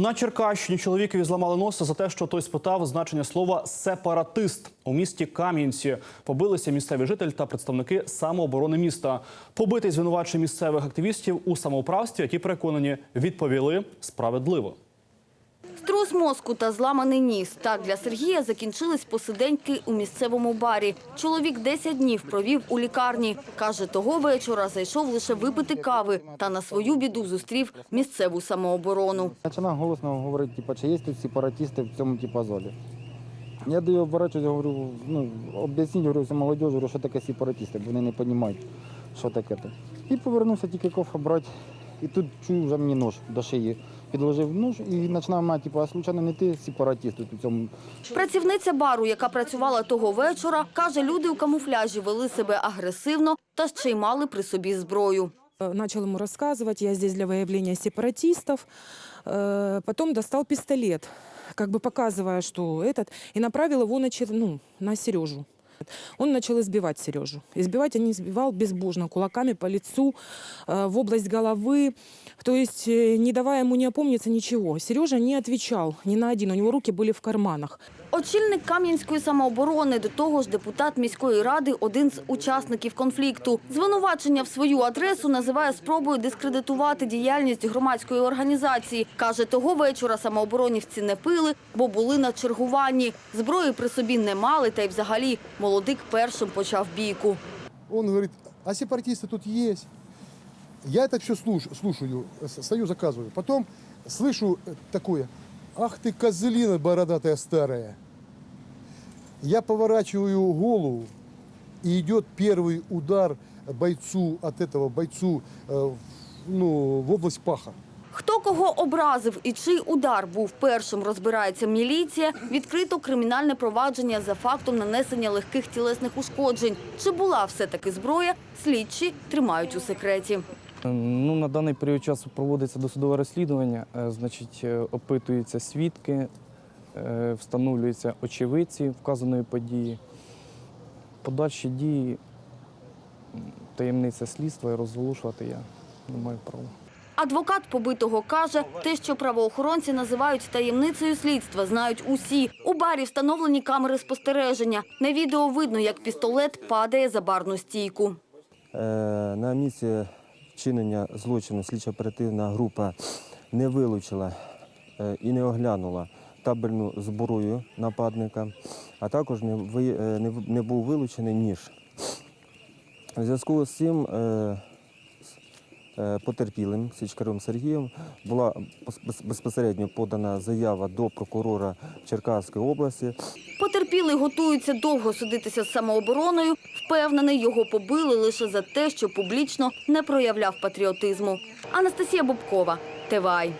На Черкащині чоловікові зламали носа за те, що той спитав значення слова сепаратист у місті Кам'янці. Побилися місцеві жителі та представники самооборони міста. Побитий звинувачує місцевих активістів у самоуправстві, які переконані відповіли справедливо. Струс мозку та зламаний ніс. Так для Сергія закінчились посиденьки у місцевому барі. Чоловік 10 днів провів у лікарні. Каже, того вечора зайшов лише випити кави та на свою біду зустрів місцеву самооборону. Починав голосно говорити, типу, чи є тут сепаратисти в цьому типу, залі. Я до його оборачуюсь, говорю, ну, об'ясніть, говорю, всю молодежь, що таке сепаратисти, бо вони не розуміють, що таке. І повернувся тільки кофе брати. І тут чую вже мені нож до шиї. Підложив нож і починав мати, типу, а случайно не ти сепаратист тут у цьому Працівниця бару, яка працювала того вечора, каже, люди у камуфляжі вели себе агресивно та ще й мали при собі зброю. Э, Начал ему рассказывать, я здесь для выявления сепаратистов. Э, Потом достал пистолет, как бы показывая, что этот, и направил его на, чер- ну, на Сережу. Он начал избивать Сережу. Избивать он избивал безбожно, кулаками по лицу, э, в область головы. То есть, э, не давая ему не опомниться ничего. Сережа не отвечал ни на один, у него руки были в карманах. Очільник Кам'янської самооборони, до того ж депутат міської ради, один з учасників конфлікту. Звинувачення в свою адресу називає спробою дискредитувати діяльність громадської організації. Каже, того вечора самооборонівці не пили, бо були на чергуванні. Зброї при собі не мали, та й взагалі молодик першим почав бійку. Он говорит, а сепаратисты тут есть. Я это все слушаю, слушаю с- стою, заказываю. Потом слышу э, такое, ах ты козлина бородатая старая. Я поворачиваю голову, и идет первый удар бойцу, от этого бойцу, э, в- ну, в область паха. Хто кого образив і чий удар був першим, розбирається міліція. Відкрито кримінальне провадження за фактом нанесення легких тілесних ушкоджень. Чи була все-таки зброя, слідчі тримають у секреті. Ну, на даний період часу проводиться досудове розслідування, е, значить, е, опитуються свідки, е, встановлюються очевидці вказаної події. Подальші дії, таємниця слідства і розголошувати я не маю права. Адвокат побитого каже, те, що правоохоронці називають таємницею слідства, знають усі. У барі встановлені камери спостереження. На відео видно, як пістолет падає за барну стійку. Е, На місці вчинення злочину слідчо-оперативна група не вилучила е, і не оглянула табельну зброю нападника, а також не, е, був вилучений ніж. У зв'язку з цим е, потерпілим Січкарем Сергієм була пос- безпосередньо подана заява до прокурора Черкаської області Потерпілий готується довго судитися з самообороною. Впевнений, його побили лише за те, що публічно не проявляв патріотизму. Анастасія Бобкова, ТВАЙ.